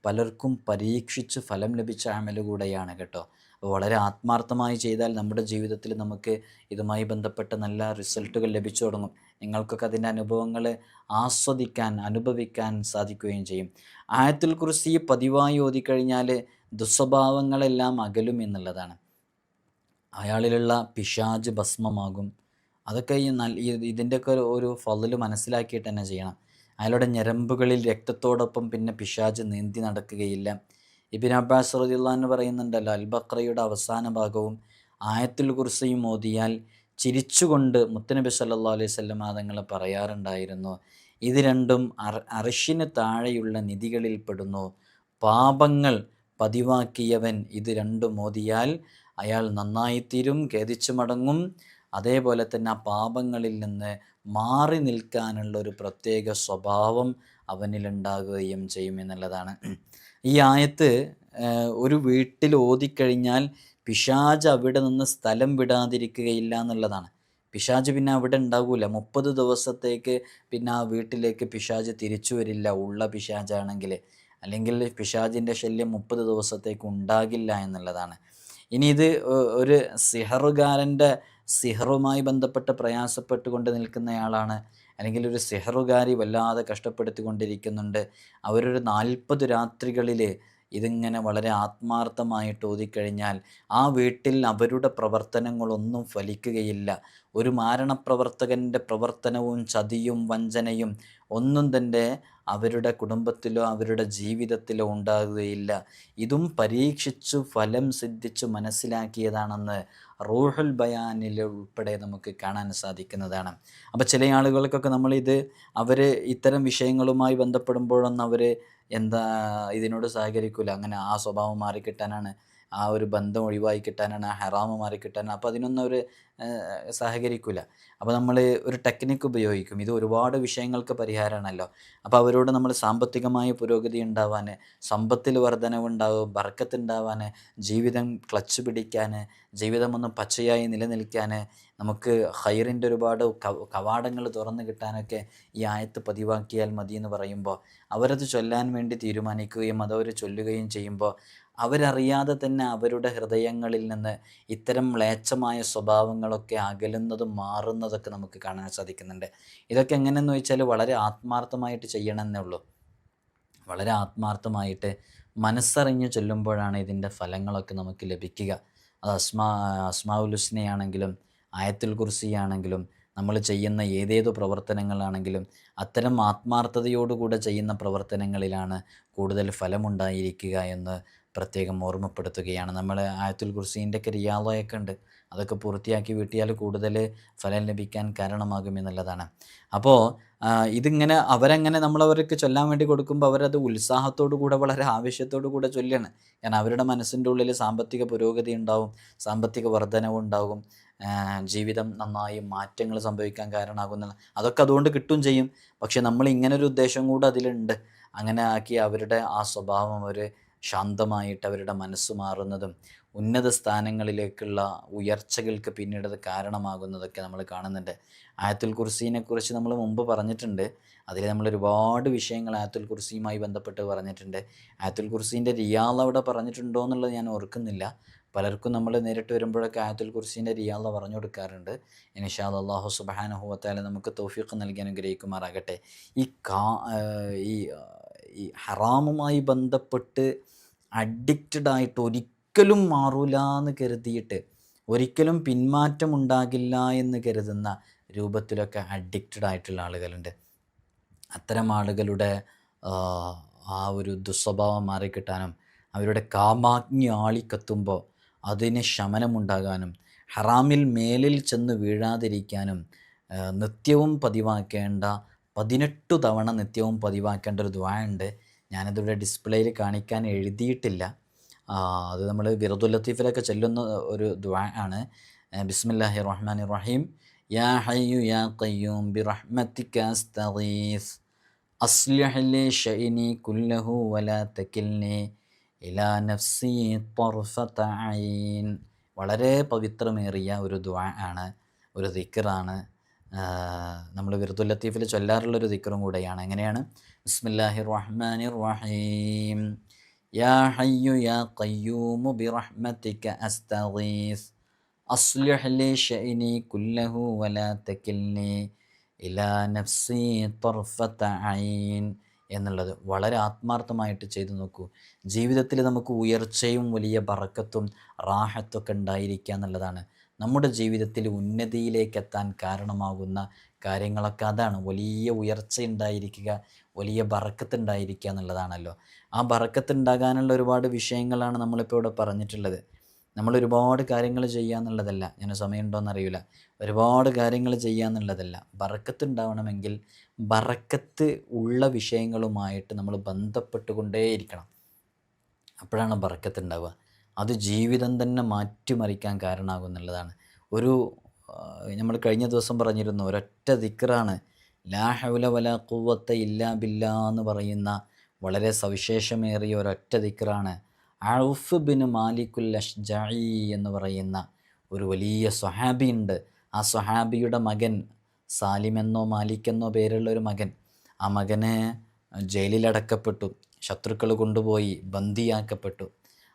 പലർക്കും പരീക്ഷിച്ച് ഫലം ലഭിച്ച അമൽ കൂടെയാണ് കേട്ടോ. വളരെ ആത്മാർത്ഥമായി ചെയ്താൽ നമ്മുടെ ജീവിതത്തിൽ നമുക്ക് ഇതുമായി ബന്ധപ്പെട്ട നല്ല റിസൾട്ടുകൾ ലഭിച്ചു തുടങ്ങും. നിങ്ങൾക്കൊക്കെ അതിന്റെ അനുഭവങ്ങൾ ആസ്വദിക്കാൻ അനുഭവിക്കാൻ സാധിക്കുകയും ചെയ്യും. ആയത്തിൽ കുറിച്ച് പതിവായി ഓതിക്കഴിഞ്ഞാൽ ദുസ്വഭാവങ്ങളെല്ലാം അകലും എന്നുള്ളതാണ്. അയാളിലുള്ള പിശാജ് ഭസ്മമാകും. അതൊക്കെ ഈ നല്ല ഇതിന്റെയൊക്കെ ഒരു- ഒരു മനസ്സിലാക്കിയിട്ട് തന്നെ ചെയ്യണം. അയാളുടെ ഞരമ്പുകളിൽ രക്തത്തോടൊപ്പം പിന്നെ പിശാജ് നീന്തി നടക്കുകയില്ല. ഇബിൻ അബ്ബാസ് റദിയുള്ള പറയുന്നുണ്ടല്ലോ അൽ ബക്രയുടെ അവസാന ഭാഗവും ആയത്തിൽ കുർസയും ഓതിയാൽ ചിരിച്ചുകൊണ്ട് മുത്തനബി സല്ലാ അലൈഹി വസല്ലം തങ്ങൾ പറയാറുണ്ടായിരുന്നു. ഇത് രണ്ടും അർ അറിഷിന് താഴെയുള്ള നിധികളിൽ പെടുന്നു. പാപങ്ങൾ പതിവാക്കിയവൻ ഇത് രണ്ടും ഓതിയാൽ അയാൾ നന്നായിത്തീരും ഖേദിച്ചു മടങ്ങും. അതേപോലെ തന്നെ ആ പാപങ്ങളിൽ നിന്ന് മാറി നിൽക്കാനുള്ള ഒരു പ്രത്യേക സ്വഭാവം അവനിലുണ്ടാകുകയും ചെയ്യും എന്നുള്ളതാണ്. ഈ ആയത്ത് ഒരു വീട്ടിൽ ഓതിക്കഴിഞ്ഞാൽ പിശാജ് അവിടെ നിന്ന് സ്ഥലം വിടാതിരിക്കുകയില്ല എന്നുള്ളതാണ്. പിശാജ് പിന്നെ അവിടെ ഉണ്ടാകൂല മുപ്പത് ദിവസത്തേക്ക് പിന്നെ ആ വീട്ടിലേക്ക് പിശാജ് തിരിച്ചു വരില്ല. ഉള്ള പിശാജാണെങ്കിൽ. അല്ലെങ്കിൽ പിശാജിന്റെ ശല്യം മുപ്പത് ദിവസത്തേക്ക് ഉണ്ടാകില്ല എന്നുള്ളതാണ്. ഇനി ഇത് ഒരു സിഹറുകാരന്റെ സിഹറുമായി ബന്ധപ്പെട്ട് പ്രയാസപ്പെട്ടുകൊണ്ട് നിൽക്കുന്നയാളാണ് അല്ലെങ്കിൽ ഒരു സിഹറുകാരി വല്ലാതെ കഷ്ടപ്പെടുത്തിക്കൊണ്ടിരിക്കുന്നുണ്ട്. അവരൊരു നാൽപ്പത് രാത്രികളിൽ ഇതിങ്ങനെ വളരെ ആത്മാർത്ഥമായിട്ട് ഓതിക്കഴിഞ്ഞാൽ ആ വീട്ടിൽ അവരുടെ പ്രവർത്തനങ്ങളൊന്നും ഫലിക്കുകയില്ല. ഒരു മാരണപ്രവർത്തകന്റെ പ്രവർത്തനവും ചതിയും വഞ്ചനയും ഒന്നും തന്നെ അവരുടെ കുടുംബത്തിലോ അവരുടെ ജീവിതത്തിലോ ഉണ്ടാകുകയില്ല. ഇതും പരീക്ഷിച്ചു ഫലം സിദ്ധിച്ചു മനസ്സിലാക്കിയതാണെന്ന് റൂഹുൽ ബയാനിൽ ഉൾപ്പെടെ നമുക്ക് കാണാൻ സാധിക്കുന്നതാണ്. അപ്പോൾ ചില ആളുകൾക്കൊക്കെ നമ്മളിത് അവർ ഇത്തരം വിഷയങ്ങളുമായി ബന്ധപ്പെടുമ്പോഴൊന്നും അവർ എന്താ ഇതിനോട് സഹകരിക്കില്ല അങ്ങനെ ആ സ്വഭാവം മാറിക്കിട്ടാനാണ് ആ ഒരു ബന്ധം ഒഴിവായി കിട്ടാനാണ് ആ ഹറാമ് മാറി കിട്ടാനാണ്. അപ്പോൾ അതിനൊന്നും അവർ സഹകരിക്കില്ല അപ്പോൾ നമ്മൾ ഒരു ടെക്നിക്ക് ഉപയോഗിക്കും. ഇത് ഒരുപാട് വിഷയങ്ങൾക്ക് പരിഹാരമാണല്ലോ അപ്പോൾ അവരോട് നമ്മൾ സാമ്പത്തികമായ പുരോഗതി ഉണ്ടാവാൻ സമ്പത്തിൽ വർധനവുണ്ടാവും ബർക്കത്തുണ്ടാവാൻ ജീവിതം ക്ലച്ച് പിടിക്കാൻ ജീവിതം ഒന്ന് പച്ചയായി നിലനിൽക്കാൻ നമുക്ക് ഹൈറിന്റെ ഒരുപാട് കവാടങ്ങൾ തുറന്നു കിട്ടാനൊക്കെ ഈ ആയത്ത് പതിവാക്കിയാൽ മതി എന്ന് പറയുമ്പോൾ അവരത് ചൊല്ലാൻ വേണ്ടി തീരുമാനിക്കുകയും അതവർ ചൊല്ലുകയും ചെയ്യുമ്പോൾ അവരറിയാതെ തന്നെ അവരുടെ ഹൃദയങ്ങളിൽ നിന്ന് ഇത്തരം മ്ലേച്ഛമായ സ്വഭാവങ്ങളൊക്കെ അകലുന്നതും മാറുന്നതൊക്കെ നമുക്ക് കാണാൻ സാധിക്കുന്നുണ്ട്. ഇതൊക്കെ എങ്ങനെയെന്ന് വെച്ചാൽ വളരെ ആത്മാർത്ഥമായിട്ട് ചെയ്യണമെന്നേ ഉള്ളൂ. വളരെ ആത്മാർത്ഥമായിട്ട് മനസ്സറിഞ്ഞ് ചൊല്ലുമ്പോഴാണ് ഇതിന്റെ ഫലങ്ങളൊക്കെ നമുക്ക് ലഭിക്കുക. അത് അസ്മാ ആയത്തിൽ ആയത്തുൽ കുർസിയാണെങ്കിലും നമ്മൾ ചെയ്യുന്ന ഏതേതു പ്രവർത്തനങ്ങളാണെങ്കിലും അത്തരം ആത്മാർത്ഥതയോടുകൂടെ ചെയ്യുന്ന പ്രവർത്തനങ്ങളിലാണ് കൂടുതൽ ഫലമുണ്ടായിരിക്കുക എന്ന് പ്രത്യേകം ഓർമ്മപ്പെടുത്തുകയാണ്. നമ്മൾ ആയത്തുൽ കുർസീന്റെ ഒക്കെ റിയാളയൊക്കെ ഉണ്ട്. അതൊക്കെ പൂർത്തിയാക്കി വീട്ടിയാൽ കൂടുതൽ ഫലം ലഭിക്കാൻ കാരണമാകും കാരണമാകുമെന്നുള്ളതാണ് അപ്പോൾ ഇതിങ്ങനെ അവരങ്ങനെ നമ്മളവർക്ക് ചൊല്ലാൻ വേണ്ടി കൊടുക്കുമ്പോൾ അവരത് ഉത്സാഹത്തോടു കൂടെ വളരെ ആവശ്യത്തോടു കൂടെ ചൊല്ലാണ്. കാരണം അവരുടെ മനസ്സിന്റെ ഉള്ളിൽ സാമ്പത്തിക പുരോഗതി ഉണ്ടാവും സാമ്പത്തിക വർധനവും ഉണ്ടാകും ജീവിതം നന്നായി മാറ്റങ്ങൾ സംഭവിക്കാൻ കാരണമാകുന്ന അതൊക്കെ അതുകൊണ്ട് കിട്ടും ചെയ്യും. പക്ഷെ നമ്മൾ ഇങ്ങനൊരു ഉദ്ദേശം കൂടെ അതിലുണ്ട്. അങ്ങനെ ആക്കി അവരുടെ ആ സ്വഭാവം അവർ ശാന്തമായിട്ട് അവരുടെ മനസ്സ് മാറുന്നതും ഉന്നത സ്ഥാനങ്ങളിലേക്കുള്ള ഉയർച്ചകൾക്ക് പിന്നീട് അത് കാരണമാകുന്നതൊക്കെ നമ്മൾ കാണുന്നുണ്ട്. ആയത്തുൽ കുർസീനെ കുറിച്ച് നമ്മൾ മുമ്പ് പറഞ്ഞിട്ടുണ്ട്. അതിൽ നമ്മൾ ഒരുപാട് വിഷയങ്ങൾ ആയത്തുൽ കുർസിയുമായി ബന്ധപ്പെട്ട് പറഞ്ഞിട്ടുണ്ട്. ആയത്തുൽ കുർസീന്റെ റിയാൽ അവിടെ പറഞ്ഞിട്ടുണ്ടോ എന്നുള്ളത് ഞാൻ ഓർക്കുന്നില്ല. പലർക്കും നമ്മൾ നേരിട്ട് വരുമ്പോഴൊക്കെ ആയത്തുൽ കുർസീന്റെ റിയാള പറഞ്ഞു കൊടുക്കാറുണ്ട്. ഇനിഷാ അള്ളാഹു സുബാനഹുവത്താല നമുക്ക് തോഫിക്ക് നൽകി അനുഗ്രഹിക്കുമാറാകട്ടെ. ഈ കാ ഈ ഈ ഹറാമുമായി ബന്ധപ്പെട്ട് അഡിക്റ്റഡ് ആയിട്ട് ഒരിക്കലും മാറൂല എന്ന് കരുതിയിട്ട് ഒരിക്കലും പിന്മാറ്റം ഉണ്ടാകില്ല എന്ന് കരുതുന്ന രൂപത്തിലൊക്കെ അഡിക്റ്റഡ് ആയിട്ടുള്ള ആളുകളുണ്ട്. അത്തരം ആളുകളുടെ ആ ഒരു ദുസ്വഭാവം മാറിക്കിട്ടാനും അവരുടെ കാമാഗ്നി ആളിക്കത്തുമ്പോൾ അതിന് ശമനമുണ്ടാകാനും ഹറാമിൽ മേലിൽ ചെന്ന് വീഴാതിരിക്കാനും നിത്യവും പതിവാക്കേണ്ട പതിനെട്ടു തവണ നിത്യവും പതിവാക്കേണ്ട ഒരു ദ്വാ ഉണ്ട് ഞാനതിവിടെ ഡിസ്പ്ലേയിൽ കാണിക്കാൻ എഴുതിയിട്ടില്ല. അത് നമ്മൾ വിറദുൽ ലത്തീഫിലൊക്കെ ചെല്ലുന്ന ഒരു ദ്വാ ആണ്. ബിസ്മില്ലാഹി റഹ്മാൻ റഹീം യാ ഹയ്യു യാ ഖയ്യൂം ബിറഹ്മത്തിക അസ്തഗീസ്. അസ്ലിഹ് ലി ഷൈനി കുല്ലഹു വലാ തകിൽനി ഇലാ നഫ്സി ത്വർഫത ഐൻ. വളരെ പവിത്രമേറിയ ഒരു ദ്വാ ആണ് ഒരു ദിക്റാണ്. നമ്മൾ വിറുദുൽ ലത്തീഫിൽ ചൊല്ലാറുള്ളൊരു ദിക്റും കൂടെയാണ്. എങ്ങനെയാണ്? ബിസ്മില്ലാഹി റഹ്മാനി റഹീം യാ ഹയ്യു യാ ഖയ്യൂമു ബിറഹ്മതിക അസ്തഗീസ്. അസ്ലിഹ് ലി ഷൈനി കുല്ലഹു വലാ തകിൽനി ഇലാ നഫ്സി തർഫത ഐൻ എന്നുള്ളത് വളരെ ആത്മാർത്ഥമായിട്ട് ചെയ്തു നോക്കൂ. ജീവിതത്തിൽ നമുക്ക് ഉയർച്ചയും വലിയ ബറക്കത്തും റാഹത്തൊക്കെ ഉണ്ടായിരിക്കുക എന്നുള്ളതാണ്. നമ്മുടെ ജീവിതത്തിൽ ഉന്നതിയിലേക്ക് എത്താൻ കാരണമാകുന്ന കാര്യങ്ങളൊക്കെ അതാണ്. വലിയ ഉയർച്ച ഉണ്ടായിരിക്കുക വലിയ ബറക്കത്ത് ഉണ്ടായിരിക്കുക എന്നുള്ളതാണല്ലോ. ആ ബറക്കത്ത് ഉണ്ടാകാനുള്ള ഒരുപാട് വിഷയങ്ങളാണ് നമ്മളിപ്പോൾ ഇവിടെ പറഞ്ഞിട്ടുള്ളത്. നമ്മൾ ഒരുപാട് കാര്യങ്ങൾ ചെയ്യുക എന്നുള്ളതല്ല. ഞാൻ സമയമുണ്ടോ എന്നറിയില്ല ഒരുപാട് കാര്യങ്ങൾ ചെയ്യുക എന്നുള്ളതല്ല. ബറക്കത്ത് ഉണ്ടാവണമെങ്കിൽ ബറക്കത്ത് ഉള്ള വിഷയങ്ങളുമായിട്ട് നമ്മൾ ബന്ധപ്പെട്ടുകൊണ്ടേയിരിക്കണം. അപ്പോഴാണ് ബറക്കത്ത് ഉണ്ടാവുക. അത് ജീവിതം തന്നെ മാറ്റിമറിക്കാൻ കാരണമാകും എന്നുള്ളതാണ്. ഒരു നമ്മൾ കഴിഞ്ഞ ദിവസം പറഞ്ഞിരുന്നു ഒരൊറ്റ ദിക്റാണ് ലാ ഹൗല വല കുവത്ത ഇല്ലാ ബില്ല എന്ന് പറയുന്ന വളരെ സവിശേഷമേറിയ ഒരൊറ്റ ദിക്റാണ് ഔഫ് ബിൻ മാലിക്കുൽ അഷ്ജായി എന്ന് പറയുന്ന ഒരു വലിയ സ്വഹാബിയുണ്ട്. ആ സ്വഹാബിയുടെ മകൻ സാലിമെന്നോ മാലിക്കെന്നോ പേരുള്ള ഒരു മകൻ. ആ മകന് ജയിലിലടക്കപ്പെട്ടു. ശത്രുക്കൾ കൊണ്ടുപോയി ബന്ദിയാക്കപ്പെട്ടു.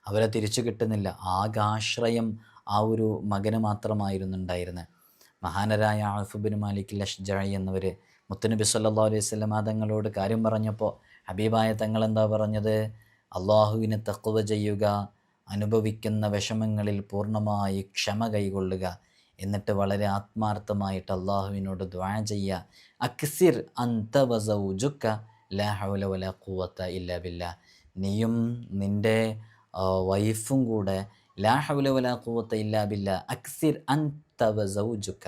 അവരെ തിരിച്ചു കിട്ടുന്നില്ല. ആകാശ്രയം ആ ഒരു മകന് മാത്രമായിരുന്നു ഉണ്ടായിരുന്നത് മഹാനരായ ആഫുബിൻ മാലിക് ലഷ്ജായി എന്നവർ മുത്തുനബി സല്ലാ അലൈഹി സ്വലം തങ്ങളോട് കാര്യം പറഞ്ഞപ്പോൾ ഹബീബായ തങ്ങൾ എന്താ പറഞ്ഞത്? അള്ളാഹുവിനെ തക്കുവ ചെയ്യുക അനുഭവിക്കുന്ന വിഷമങ്ങളിൽ പൂർണമായി ക്ഷമ കൈകൊള്ളുക. എന്നിട്ട് വളരെ ആത്മാർത്ഥമായിട്ട് അള്ളാഹുവിനോട് ദ്വാ ചെയ്യുക. അക്സിർ അന്ത ലാ ഹൗല വല ഖുവത്ത ഇല്ല ബില്ല. നീയും നിന്റെ വൈഫും കൂടെ ലാ ഹൗല വല കൂവത്ത ഇല്ല ബില്ല. അക്സിർ അന്ത വസൗജുക്ക.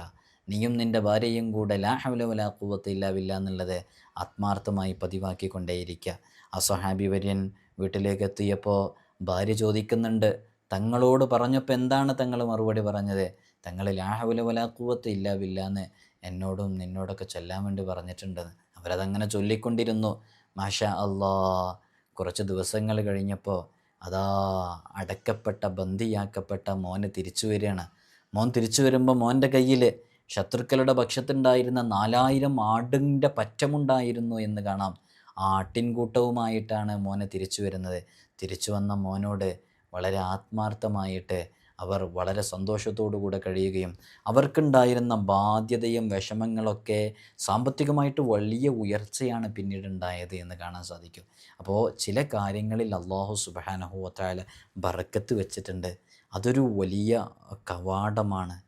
നീയും നിന്റെ ഭാര്യയും കൂടെ ലാ ഹൗല വല കൂവത്ത ഇല്ല ബില്ല എന്നുള്ളത് ആത്മാർത്ഥമായി പതിവാക്കിക്കൊണ്ടേയിരിക്കുക. ആ സ്വഹാബി വര്യൻ വീട്ടിലേക്ക് എത്തിയപ്പോൾ ഭാര്യ ചോദിക്കുന്നുണ്ട് തങ്ങളോട് പറഞ്ഞപ്പോൾ എന്താണ് തങ്ങൾ മറുപടി പറഞ്ഞത്? തങ്ങൾ ലാഹുല വലാക്കൂവത്ത് ഇല്ല ബില്ലാന്ന് എന്നോടും നിന്നോടൊക്കെ ചൊല്ലാൻ വേണ്ടി പറഞ്ഞിട്ടുണ്ടെന്ന് അവരതങ്ങനെ ചൊല്ലിക്കൊണ്ടിരുന്നു. മാഷ അള്ളാ കുറച്ച് ദിവസങ്ങൾ കഴിഞ്ഞപ്പോൾ അതാ അടക്കപ്പെട്ട ബന്ദിയാക്കപ്പെട്ട മോന് തിരിച്ചു വരികയാണ്. മോൻ തിരിച്ചു വരുമ്പോൾ മോന്റെ കയ്യിൽ ശത്രുക്കളുടെ പക്ഷത്തുണ്ടായിരുന്ന നാലായിരം ആടിന്റെ പറ്റമുണ്ടായിരുന്നു എന്ന് കാണാം. ആ ആട്ടിൻകൂട്ടവുമായിട്ടാണ് മോനെ തിരിച്ചു വരുന്നത്. തിരിച്ചു വന്ന മോനോട് വളരെ ആത്മാർത്ഥമായിട്ട് അവർ വളരെ സന്തോഷത്തോടു കൂടെ കഴിയുകയും അവർക്കുണ്ടായിരുന്ന ബാധ്യതയും വിഷമങ്ങളൊക്കെ സാമ്പത്തികമായിട്ട് വലിയ ഉയർച്ചയാണ് പിന്നീട് ഉണ്ടായത് എന്ന് കാണാൻ സാധിക്കും. അപ്പോൾ ചില കാര്യങ്ങളിൽ അള്ളാഹു സുബാനഹുവത്തായ ബറക്കത്ത് വെച്ചിട്ടുണ്ട്. അതൊരു വലിയ കവാടമാണ്.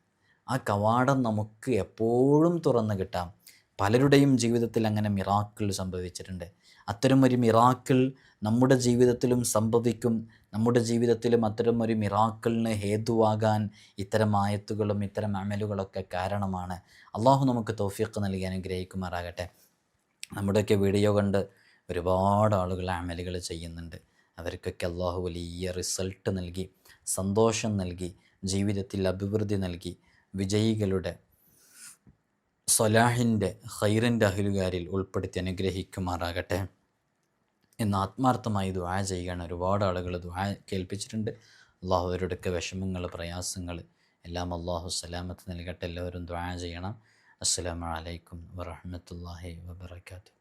ആ കവാടം നമുക്ക് എപ്പോഴും തുറന്നു കിട്ടാം. പലരുടെയും ജീവിതത്തിൽ അങ്ങനെ മിറാക്കിൾ സംഭവിച്ചിട്ടുണ്ട്. അത്തരം ഒരു മിറാക്കിൾ നമ്മുടെ ജീവിതത്തിലും സംഭവിക്കും. നമ്മുടെ ജീവിതത്തിലും അത്തരം ഒരു മിറാക്കിളിന് ഹേതുവാകാൻ ഇത്തരം ആയത്തുകളും ഇത്തരം അമലുകളൊക്കെ കാരണമാണ്. അള്ളാഹു നമുക്ക് തോഫിയൊക്കെ നൽകി അനുഗ്രഹിക്കുമാറാകട്ടെ. നമ്മുടെയൊക്കെ വീഡിയോ കണ്ട് ഒരുപാട് ആളുകൾ അമലുകൾ ചെയ്യുന്നുണ്ട്. അവർക്കൊക്കെ അള്ളാഹു വലിയ റിസൾട്ട് നൽകി സന്തോഷം നൽകി ജീവിതത്തിൽ അഭിവൃദ്ധി നൽകി. വിജയികളുടെ സൊലാഹിന്റെ ഹൈറിന്റെ അഹിലുകാരിൽ ഉൾപ്പെടുത്തി അനുഗ്രഹിക്കുമാറാകട്ടെ. എന്ന് ആത്മാർത്ഥമായി ദ്വാ ചെയ്യുകയാണ് ഒരുപാട് ആളുകൾ ദ്വാ കേൾപ്പിച്ചിട്ടുണ്ട്. അള്ളാഹു അവരുടെയൊക്കെ വിഷമങ്ങൾ പ്രയാസങ്ങൾ എല്ലാം അള്ളാഹു സലാമത്ത് നൽകട്ടെ. എല്ലാവരും ദ്വാ ചെയ്യണം. അസ്സലാമു അലൈക്കും വറഹമത്തല്ലാഹി വബർക്കാത്തു